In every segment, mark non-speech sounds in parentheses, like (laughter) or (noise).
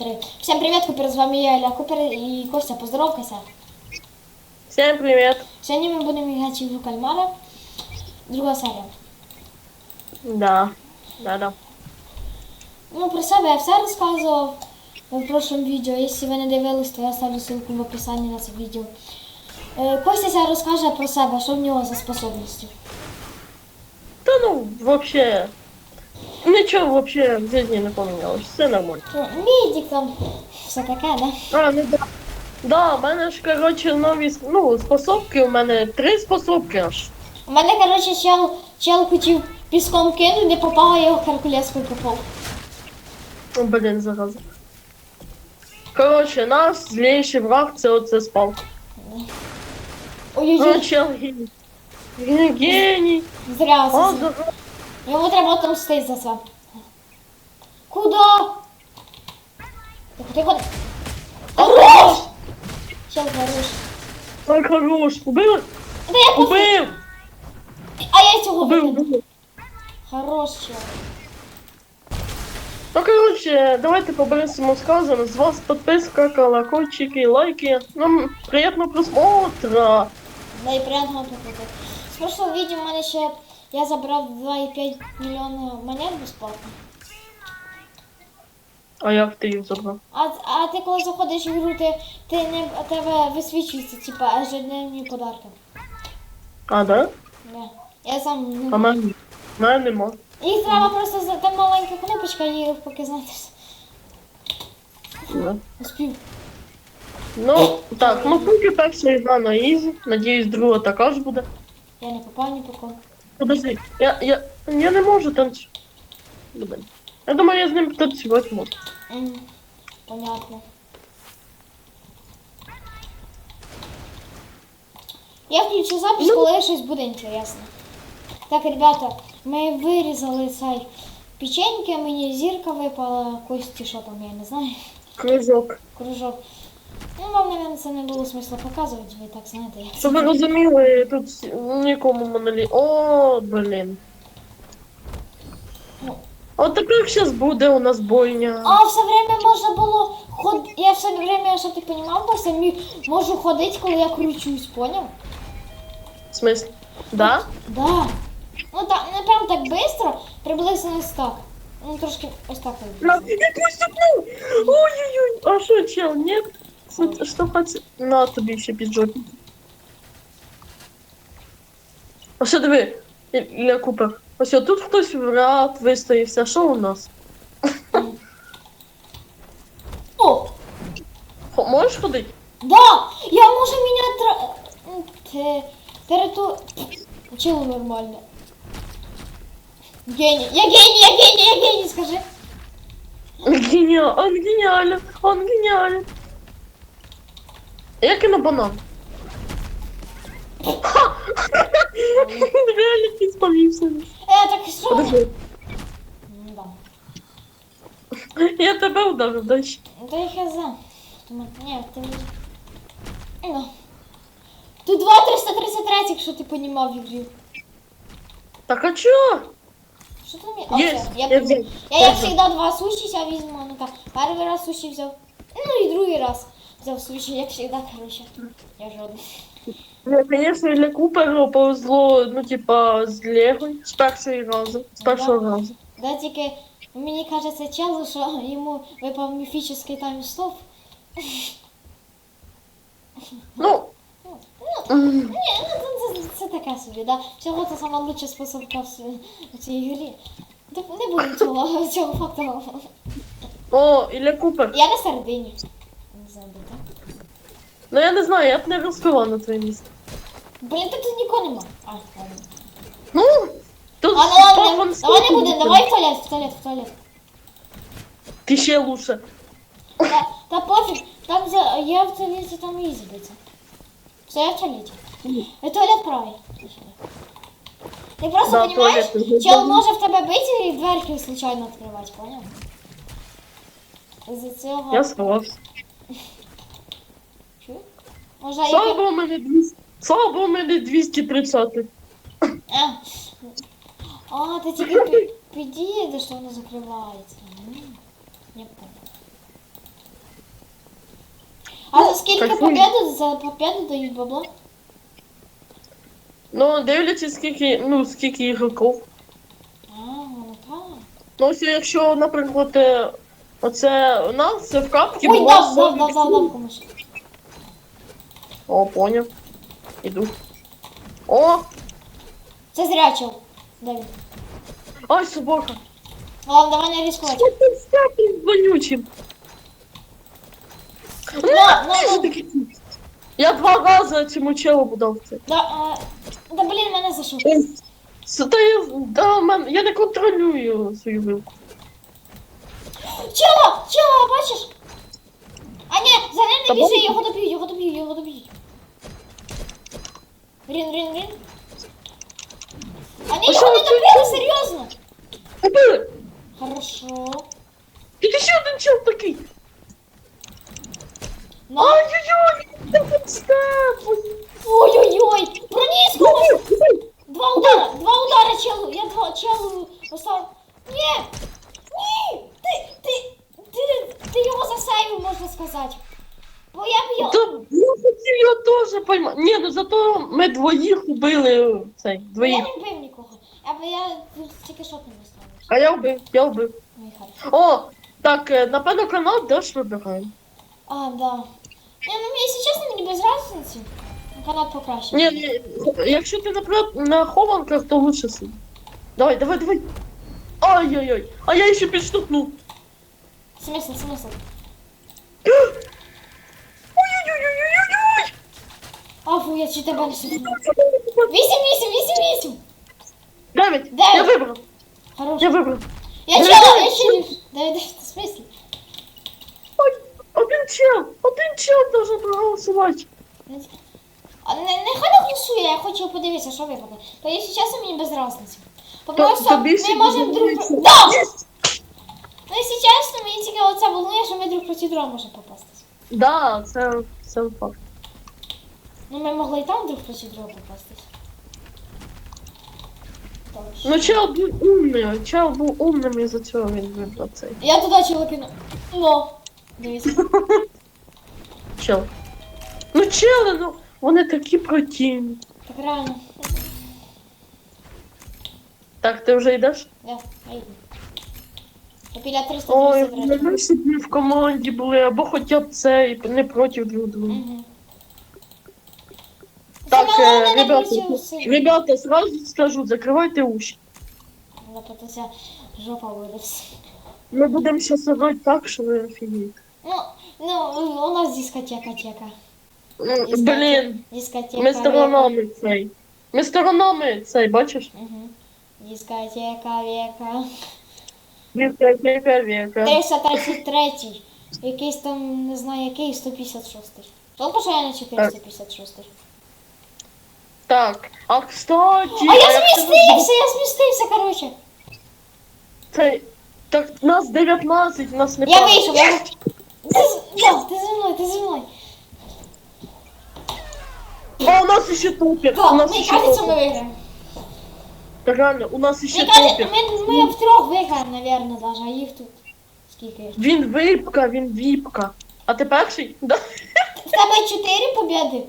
Три. Всем привет, Купер, з вами я, Ілля Купер і Костя, поздоровкайся. Всем привет. Сьогодні ми будемо грати в кальмара. Друга серія. Да. Да, да. Ну, про себе я все розказував в прошлом відео. Якщо ви не дивились, то я ставлю ссылку в описанні на це відео. Е, Костя зараз розкаже про себе, що в нього за способності. Да ну, вообще... Ничего вообще в жизни не поменялось. Все нормально. Ну, там, все таке, да? А, ну да. Да, в мене ж, короче, нові ну, способки. У мене три способки аж. У мене, коротше, чел, чел хотів піском кинути, не попав, а я його Геркулескою попав. О, Блін, зараза. Короче, наш злейший враг це оце спал. Ну, Ой-ой-ой, чел геній. Ге- Геній. зря О, зараза. Йому треба отомстити за це. Куда? Тихо, тихо. Хорош! Чел хорош. Так хорош. Убив? Да я пофиг. Убив! А я цього Убив, викину. убив. Хорош чел. Ну, короче, давайте поберемо сказано. З вас подписка, колокольчики, лайки. Нам приємного просмотра. Да і приємного прокату. З прошлого відео в мене ще я забрав 2,5 мільйони монет безплатно. А як ти їх забрав? А, а ти коли заходиш в гру, ти, ти не а тебе висвічується, типа, ежедневні подарки. А, да? Да. Я сам А ну, мене? Мене нема. Їх треба просто за там маленька кнопочка, її поки знаєш. Да. Успів. Ну, так, ну поки перша гра на ізі. Надіюсь, друга така ж буде. Я не попав ні по кого. Подожди, я, я, я не можу танцювати. Блин. Я думаю, я з ним танцювати можу. М, Понятно. Я включу запись, Ну. коли щось буде інтересно. Так, ребята, ми вирізали цей печеньки, мені зірка випала, кості, що там, я не знаю, Кружок. кружок. Ну, вам, мабуть, це не було смисла показувати, ви так знаєте, як Щоб ви розуміли, тут нікому монолі. О, блін. Ну. От тепер зараз буде у нас бойня. А все время можна було ход... Я все время, щоб ти розумів, Костя, міг... можу ходити, коли я кручусь, поняв? В смысле? Да? Да. Ну так, не прям так быстро, приблизно ось так. Ну трошки ось так. Ой-ой-ой! А що, чел, нет? Що, що хоч... На тобі ще піджопник. А що диви, Ілля Купер. Ось тут хтось в ряд вистоявся. Що у нас? О! Хо- Можеш ходити? Да! Я можу міняти териту... Чого нормально? Геній! Я геній, я геній, я геній, скажи! Геніал, он геніален, он геніален. Як і на банан. Ха! Реально підспавився. Е, так що? Подожди, М, Да. я тебе ударив дальше. Да я хз. Думаю, ні, ти не... Ну. Тут 2 333, якщо ти понімав в ігрі. Так а чо? Що там є? Є, О, все, я, я я, взяв. я, Я як взяв. завжди два суші ся візьму. Ну так, перший раз суші взяв. Ну і другий раз Взяв суші, як завжди, короче. Я жодний. Мне, конечно, для Купера повезло, ну, типа, з Лего, з першого разу, з першого разу. Да, тільки мені кажеться челу, що йому випав міфічний там стоп. Ну, Ні, ну це, це, це таке собі, да. Всього це сама лучша способка в, с- в цій грі. Так не будемо цього, цього факту. о, Ілля Купер. Я на середині. Не знаю, де так. Ну, я не знаю, я б не розкрила на твоє місце. Блін, так тут нікого нема. А, ладно. Ну, тут А, ну ладно, давай не Стефан. давай в туалет, в туалет, в туалет. Ти ще лучше. Та, та пофіг, там за, я в туалеті там ізі биться. Все, я в туалеті. І туалет правий. Ти просто Да, розумієш, туалет. чел може в тебе бити і дверки случайно відкривати, поняв? Із-за цього... Я сховався. Може, Слава. Богу, у мене 200. Слава Богу, у мене 230. А, а ти тільки пі- підійдеш, що воно закривається. М, Я. А за скільки Кайфуй. победу, за победу дають бабло? Ну, дивлячись, скільки, ну, скільки ігроків. А, ну так. Ну, ось якщо, наприклад, е, оце у нас це в капці Ой, було дав, дав, 40 дав, дав, дав комусь. О, поняв. Іду. О! Це зрячий. Де він? Ай, собака! Ладно, давай не ризикувати. Що ти з таким вонючим? На, на, на. Я два рази цьому челу дав це. Да, а, да блін, мене зайшов. Це та я, да, мен, я не контролюю свою вилку. Чела, чела, бачиш? А ні, за ним Та не біжи, бачу. його доб'ють, його доб'ють, його доб'ють. Рін, рін, рін. А ні, А його що не ти добили, серйозно. Убили! Хорошо. Тут ще один чел такий. На. Ай-яй-яй! Я подстав! Ой-ой-ой, проніс комусь. Два удара, два удара челу, я два челу поставив. Ні, ні, ти, ти, ти, ти його засейвив, можна сказати. Бо я б його... Та я хотів його теж поймати. Ні, ну зато ми двоїх убили цей, Я двоїх. не вбив нікого. Б я тільки шот не виставив. А я вбив, я вбив. Ну хай. О, так, е, напевно, канал Деш вибираємо. А, да. Не, ну якщо чесно, мені без разниці. Канат покраще. Ні, ні, якщо ти наприклад на хованках, то лучше сидь. Давай, давай, давай. Ай-яй-яй, а я ще підштовхнув. Смисл, смисл. (gasps) А, фу, я чи тебе не сидів. Вісім, вісім, вісім, вісім. Дев'ять, Дев'ять. я вибрав, Хорош. я вибрав. Я Дев'ять. чела, я чилю. Давай, давай, в смислі? Ой, один чел, один чел должен проголосувати. А не, нехай не голосує, я хочу подивитися, що випаде. То якщо чесно, мені без разниці. То- Просто тобі ми ще можемо друг... подобається? Да! Ну, якщо чесно, мені цікаво це волнує, що ми друг проти друга можемо попастись. Да, це, це факт. Ну, ми могли і там друг проти друга попастись. Ну чел був умний, чел був умним і за цього він вибрав цей Я туди чого кину. Ну, дивіться. (laughs) чел. Ну чели, ну вони такі противні. Так реально. Так, ти вже йдеш? Я, я йду. Попіля 300 Ой, ми собі в команді були, або хоча б це, і не проти друг друга. Угу. Е, не ребята, ребята, сразу скажу, закривайте уші. Запитася жопа вилез. Ми будемо зараз грати так, що ви офігієте. Ну, ну, у нас дискотека тека. Ну, Блін, Дискотека. ми сторонами цей. Ми сторонами цей, бачиш? Угу. Дискотека века. Віка, віка. 333. Якийсь там, не знаю, який 156. Толку, що я на 456. Так, а кстати... А я змістився, я змістився, коротше. Це... Так, нас 19, нас не Я вийшов, я... З- да, ти зі мною, ти зі мною. А у нас ще. Да, у нас мені ще кажеться, ми топер. виграємо. Так, реально, у нас ще ми, ми втрьох виграємо, напевно, даже, а їх тут. Скільки їх? Він випка, він віпка. А ти перший? Да. В тебе 4 побіди,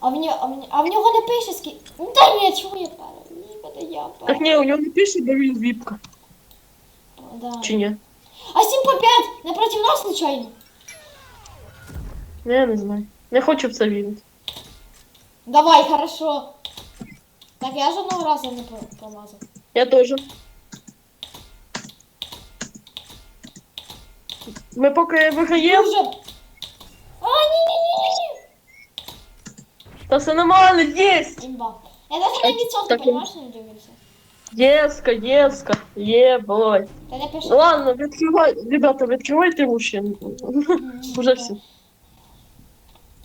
а в, нього, а, в, нього- а в нього не пише скільки. Ну дай мені, я пара? Ні, буде я пара. Так ні, у нього не пише, бо він віпка. Да. Чи ні? А 7 по 5 напроти нас случайно? Я не знаю. Не хочу в це вірити. Давай, хорошо. Так, я жодного разу не по- помазав. Я теж. Ми поки виграємо, Дуже. А, ні-ні-ні-ні. Та все нормально, єсть! Імба. Я навіть на відсотки, Так, понимаєш, не дивився. Єска, єска, є, бой. Та не пише. Ладно, відкривай, ребята, відкривайте уші. Уже все.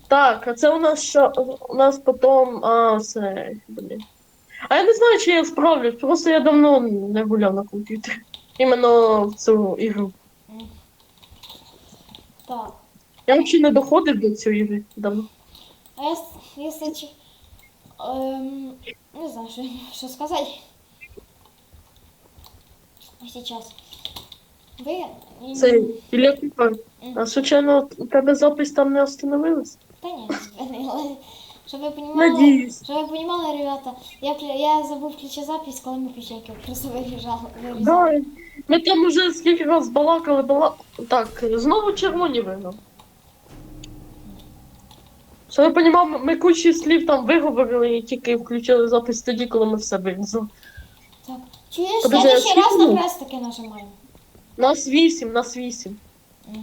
Так, а це у нас що? У нас потім. А, це. Блін. А я не знаю, чи я справлюсь, просто я давно не гуляв на комп'ютері. Іменно в цю ігру. Так. Я взагалі не доходив до цієї ігри давно. А я, если. Эм, не знаю, что, что сказать. Сейчас. Ви... Це Ілля. А случайно у тебе запис там не остановилась? Та ні, не спинили. Щоб ви понімали, Надіюсь. щоб ви понімали, ребята, я, я забув включити запись, коли ми печеньки просто виріжали. Да. Ми там уже скільки раз балакали, балакали. Так, знову червоні виграв. Що я понімав, ми кучу слів там виговорили і тільки включили запис тоді, коли ми все вирізали. Так. Чуєш, Подожди, следующий а раз на хрестики нажимаємо. Нас вісім, нас вісім. Угу.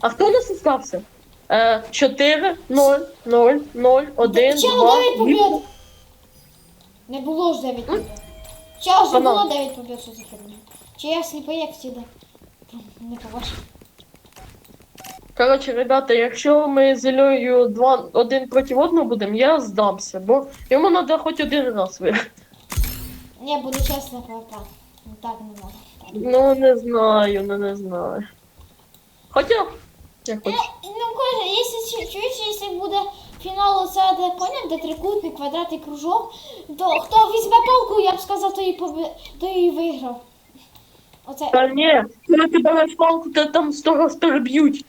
А хто у нас остався? Е, 4, 0, 0, 0, 1, Чел 2, 9 побед. Не було ж 9 побед. Чел ж не Банан. було 9 побед, що за. Чи я сліпий, як всегда. Не побачив. Коротше, ребята, якщо ми з Ілею два, один проти одного будемо, я здамся, бо йому треба хоч один раз виграти. Не, буду чесно, папа. Ну так не можна. Ну, не знаю, ну не знаю. Хоча, як хоч. Ну, каже, якщо чу- чуєш, якщо буде фінал оце, де поняв, де трикутник, квадрат і кружок, то хто візьме палку, я б сказав, то і поби... то і виграв. Оце. Та ні, коли ти береш палку, то там сто раз переб'ють.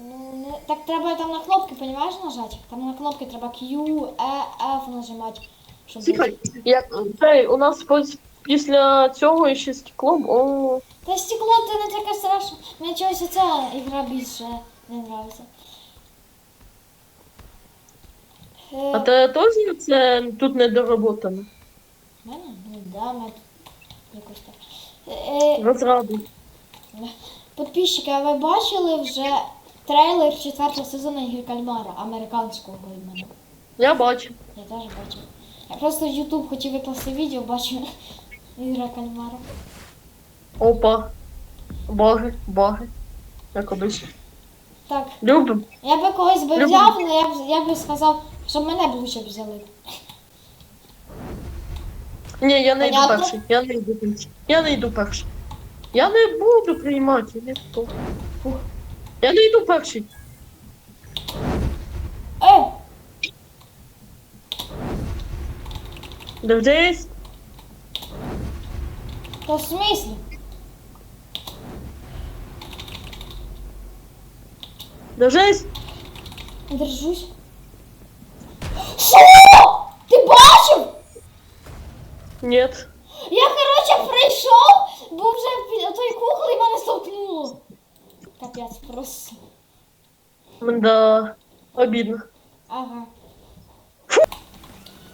Ну, не- так треба там на кнопки, понімаєш, нажати? Там на кнопки треба Q, E, F нажимати. Щоб... Слухай, як цей, у нас пос- після цього ще стеклом, о, Та стекло це не таке страшне. Мені чогось ця ігра більше не нравиться. Е, а те теж це тут недоработано. Мене? Ну да, ми якось так. Е, Розраду. Підписчики, а ви бачили вже трейлер четвертого сезону Ігри Кальмара, американського іменно? Я бачу. Я теж бачив. Я просто в YouTube хотів викласти відео, бачу (laughs) Ігра Кальмара. Опа. Баги, баги. Як обично. Так, Любим. я би когось би Люблю. взяв, але я б, я би сказав, щоб мене б лучше взяли. Ні, я не йду Понятно? перший. Я не йду перший. Я не йду перший. Я не буду приймати, буду. Фух. Я не йду перший. Е! Держись. То в смислі? Держись. Держусь. Що? Ти бачив? Нет. Я, короче, прийшов, був вже під той куклі і мене столкнуло. Капець, просто. Да. Обідно. Ага.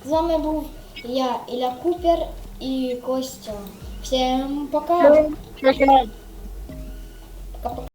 З вами був я, Ілля Купер і Костя. Всім пока. Пока. Пока-пока.